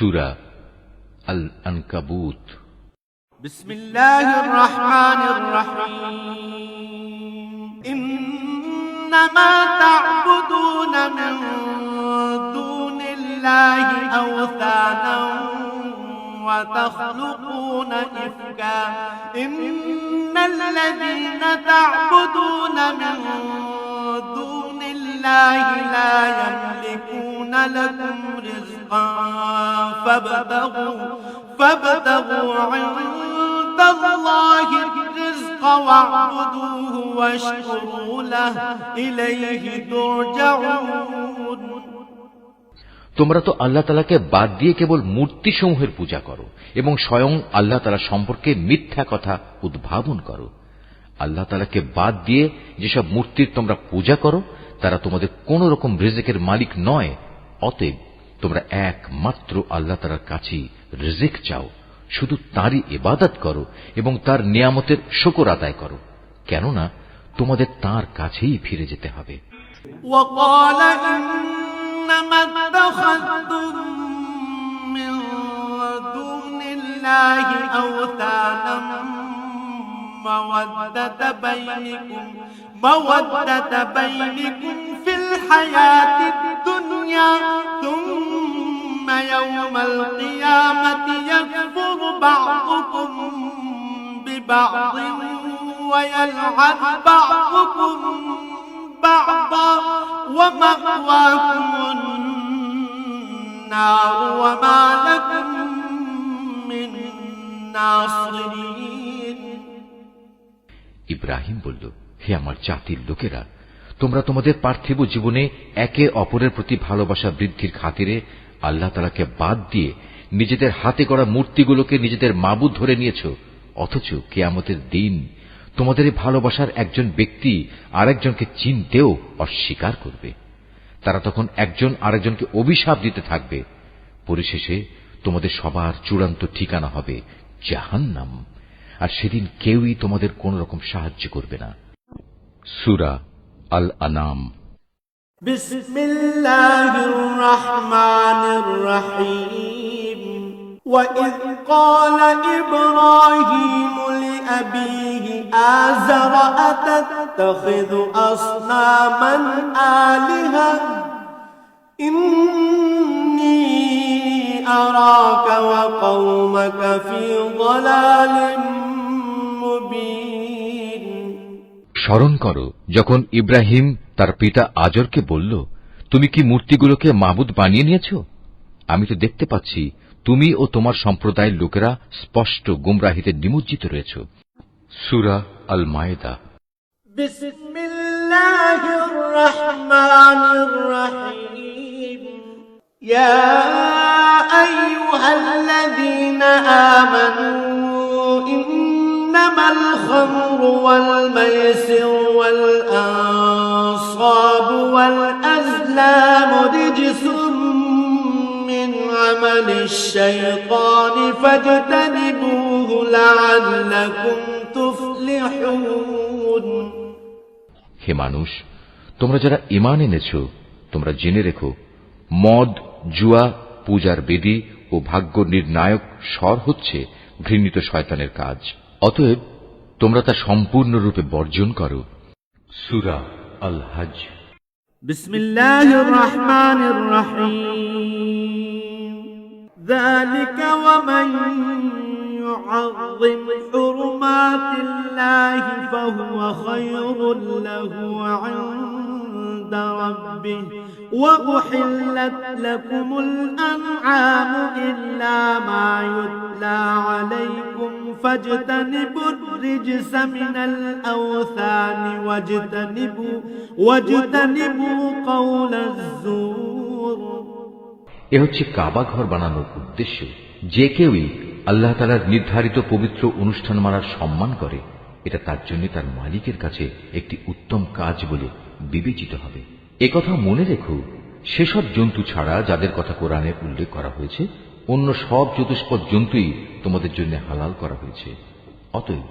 سورة الأنكبوت. بسم الله الرحمن الرحيم. إنما تعبدون من دون الله أوثانا وتخلقون إفكا. إن الذين تعبدون من دون الله لا يملكون لكم رزقا فابتغوا فابتغوا عند الله الرزق واعبدوه واشكروا له إليه ترجعون তোমরা তো আল্লাহ তালাকে বাদ দিয়ে কেবল মূর্তি সমূহের পূজা করো এবং স্বয়ং আল্লাহ তালা সম্পর্কে মিথ্যা কথা উদ্ভাবন করো আল্লাহ তালাকে বাদ দিয়ে যেসব মূর্তির তোমরা পূজা করো তারা তোমাদের কোন রকম রিজেকের মালিক নয় অতএব তোমরা একমাত্র আল্লাহ তালার কাছেই রিজিক চাও শুধু তারই ইবাদত করো এবং তার নিয়ামতের শকর আদায় করো কেননা তোমাদের তার কাছেই ফিরে যেতে হবে وقال إنما اتخذتم من دون الله أوثانا مودة بينكم مودة بينكم في الحياة الدنيا بعضكم ببعض ويلعن بعضكم بعضا ومأواكم النار وما لكم من ناصرين ইব্রাহিম বলল হে আমার জাতির লোকেরা তোমরা তোমাদের পার্থিব জীবনে একে অপরের প্রতি ভালোবাসা বৃদ্ধির খাতিরে আল্লাহ তালাকে বাদ দিয়ে নিজেদের হাতে করা মূর্তিগুলোকে নিজেদের মাবুদ ধরে নিয়েছ, অথচ কেয়ামতের দিন তোমাদের ভালোবাসার একজন ব্যক্তি আরেকজনকে চিনতেও অস্বীকার করবে। তারা তখন একজন আরেকজনকে অভিশাপ দিতে থাকবে। পরিশেষে তোমাদের সবার চূড়ান্ত ঠিকানা হবে জাহান্নাম, আর সেদিন কেউই তোমাদের কোন রকম সাহায্য করবে না। সুরা আল আনাম বিসমিল্লাহির রহমানির রহিম। وإذ قال إبراهيم لأبيه آزر أتتخذ أصناما آلهة إني أراك وقومك في ضلال مبين স্মরণ করো যখন ইব্রাহিম তার পিতা আজরকে বলল তুমি কি মূর্তিগুলোকে মাবুদ বানিয়ে নিয়েছ আমি তো দেখতে পাচ্ছি তুমি ও তোমার সম্প্রদায়ের লোকেরা স্পষ্ট গুমরাহিতে নিমজ্জিত রয়েছ সুরা আল মায়েদা بسم الله الرحمن الرحيم يا أيها الذين آمنوا إنما الخمر والميسر والأنصاب والأزلام رجس من عمل الشيطان فاجتنبوه لعلكم تفلحون হে মানুষ তোমরা যারা ইমান এনেছ তোমরা জেনে রেখো মদ জুয়া পূজার বেদি ও ভাগ্য নির্ণায়ক স্বর হচ্ছে ঘৃণিত শয়তানের কাজ অতএব তোমরা তা সম্পূর্ণরূপে বর্জন করো সুরা আল হজ بسم الله الرحمن الرحيم ذلك ومن يعظم حرمات الله فهو خير له عند ربه. وأحلت لكم الأنعام إلا ما يتلى عليكم فاجتنبوا الرجس من الأوثان واجتنبوا واجتنبوا قول الزور. এ হচ্ছে কাবা ঘর বানানোর উদ্দেশ্য। যে কেউই আল্লাহ তালার নির্ধারিত পবিত্র অনুষ্ঠান মানার সম্মান করে, এটা তার জন্য তার মালিকের কাছে একটি উত্তম কাজ বলে বিবেচিত হবে। একথা মনে রেখো, সেসব জন্তু ছাড়া যাদের কথা কোরআনে উল্লেখ করা হয়েছে, অন্য সব চতুষ্পদ জন্তুই তোমাদের জন্য হালাল করা হয়েছে। অতএব,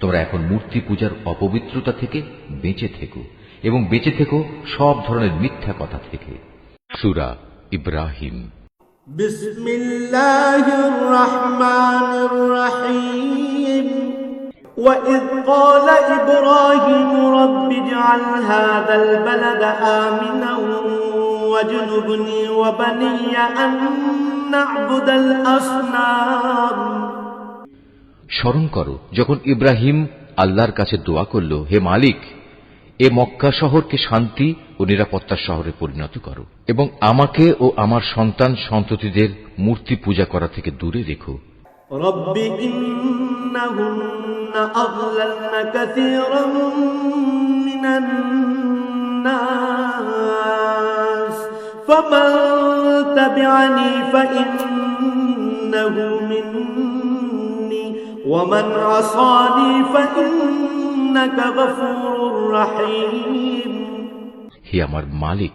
তোমরা এখন মূর্তি পূজার অপবিত্রতা থেকে বেঁচে থেকো এবং বেঁচে থেকো সব ধরনের মিথ্যা কথা থেকে। সুরা ইব্রাহিম بسم الله الرحمن الرحيم وإذ قال إبراهيم رب اجعل هذا البلد آمنا واجنبني وبني أن نعبد الأصنام স্মরণ করো যখন ইব্রাহিম আল্লাহর কাছে দোয়া করল হে মালিক এ মক্কা শহরকে শান্তি ও নিরাপত্তার শহরে পরিণত করো এবং আমাকে ও আমার সন্তান সন্ততিদের মূর্তি পূজা করা থেকে দূরে রেখো رب إنهن أضللن كثيرا من الناس فمن تبعني فإنه مني ومن عصاني فإنك غفور رحيم হে আমার মালিক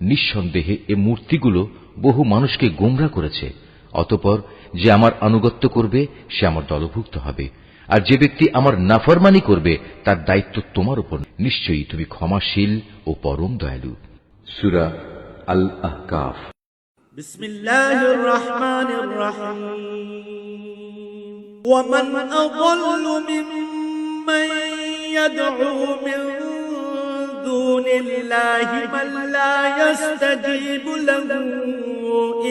নিঃসন্দেহে এ মূর্তিগুলো বহু মানুষকে গোমরা করেছে। অতপর যে আমার আনুগত্য করবে সে আমার দলভুক্ত হবে। আর যে ব্যক্তি আমার নাফরমানি করবে তার দায়িত্ব তোমার উপর। নিশ্চয়ই তুমি ক্ষমাশীল ও পরম দয়ালু। সুরা আল আহকাফ বিসমিল্লাহির রহমানির রহিম। ওয়া মান আযাল্লু মিম্মান يدعو من دون الله من لا يستجيب له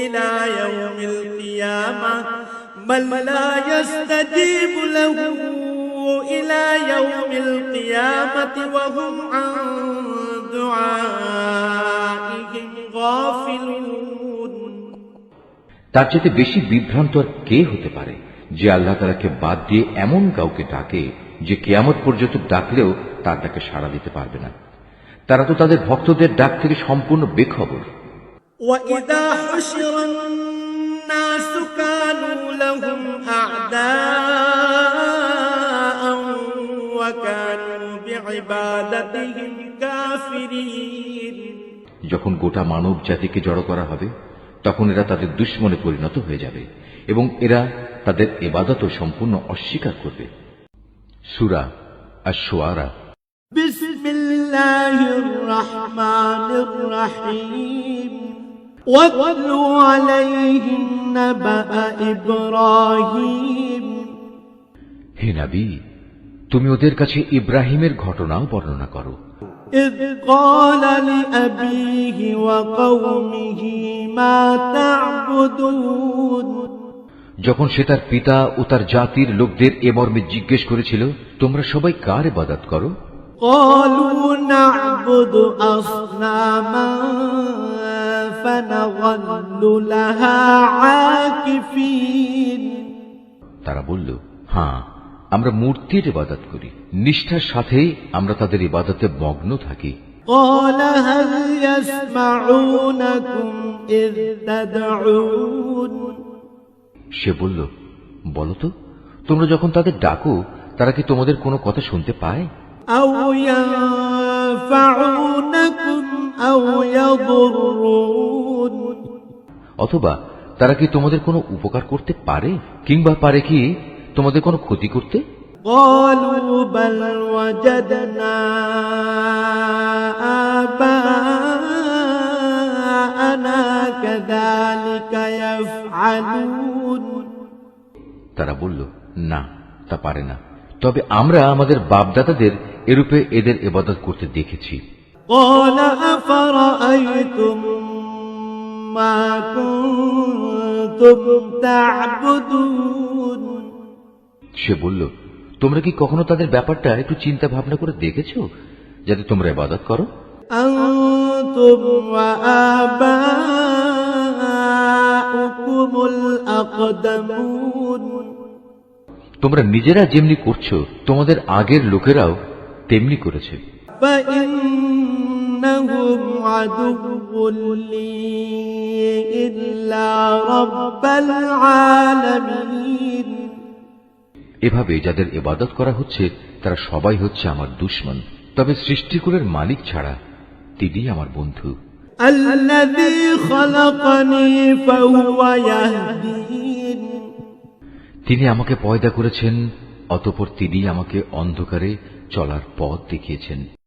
إلى يوم القيامة من لا يستجيب له إلى يوم القيامة وهم عن دعائهم غافلون তার চেয়ে বেশি বিভ্রান্ত আর কে হতে পারে যে আল্লাহ তালাকে বাদ দিয়ে এমন কাউকে ডাকে যে কেয়ামত পর্যন্ত ডাকলেও তার ডাকে সাড়া দিতে পারবে না তারা তো তাদের ভক্তদের ডাক থেকে সম্পূর্ণ বেখবর وإذا حشر الناس كانوا لهم أعداء وكانوا بعبادتهم كافرين যখন গোটা মানব জাতিকে জড়ো করা হবে তখন এরা তাদের দুশ্মনে পরিণত হয়ে যাবে এবং এরা তাদের এবাদত সম্পূর্ণ অস্বীকার করবে সুরা আর সোয়ারা بسم الله الرحمن الرحيم واتل عليهم نبأ إبراهيم হে নাবি তুমি ওদের কাছে ইব্রাহিমের ঘটনাও বর্ণনা করো إذ قال لأبيه وقومه ما تعبدون যখন সে তার পিতা ও তার জাতির লোকদের এ মর্মে জিজ্ঞেস করেছিল তোমরা সবাই কার ইবাদত করো قالوا نعبد أصناما فنظل لها عاكفين তারা বলল হ্যাঁ আমরা মূর্তির ইবাদত করি নিষ্ঠার সাথেই আমরা তাদের ইবাদতে মগ্ন থাকি قال هل يسمعونكم إذ تدعون সে বলল বলো তো তোমরা যখন তাদের ডাকো তারা কি তোমাদের কোনো কথা শুনতে পায় أو ينفعونكم أو يضرون অথবা তারা কি তোমাদের কোনো উপকার করতে পারে কিংবা পারে কি তোমাদের কোনো ক্ষতি করতে قالوا بل وجدنا آباءنا كذلك يفعلون তারা বলল না তা পারে না। তবে আমরা আমাদের বাপদাতাদের এরূপে এদের এবাদত করতে দেখেছি। সে বলল তোমরা কি কখনো তাদের ব্যাপারটা একটু চিন্তা ভাবনা করে দেখেছ যাতে তোমরা এবাদত করো? তোমরা নিজেরা যেমনি করছ তোমাদের আগের লোকেরাও তেমনি করেছে। এভাবে যাদের এবাদত করা হচ্ছে তারা সবাই হচ্ছে আমার দুশ্মন। তবে সৃষ্টিকুলের মালিক ছাড়া তিনি আমার বন্ধু। তিনি আমাকে পয়দা করেছেন অতপর তিনি আমাকে অন্ধকারে চলার পথ দেখিয়েছেন।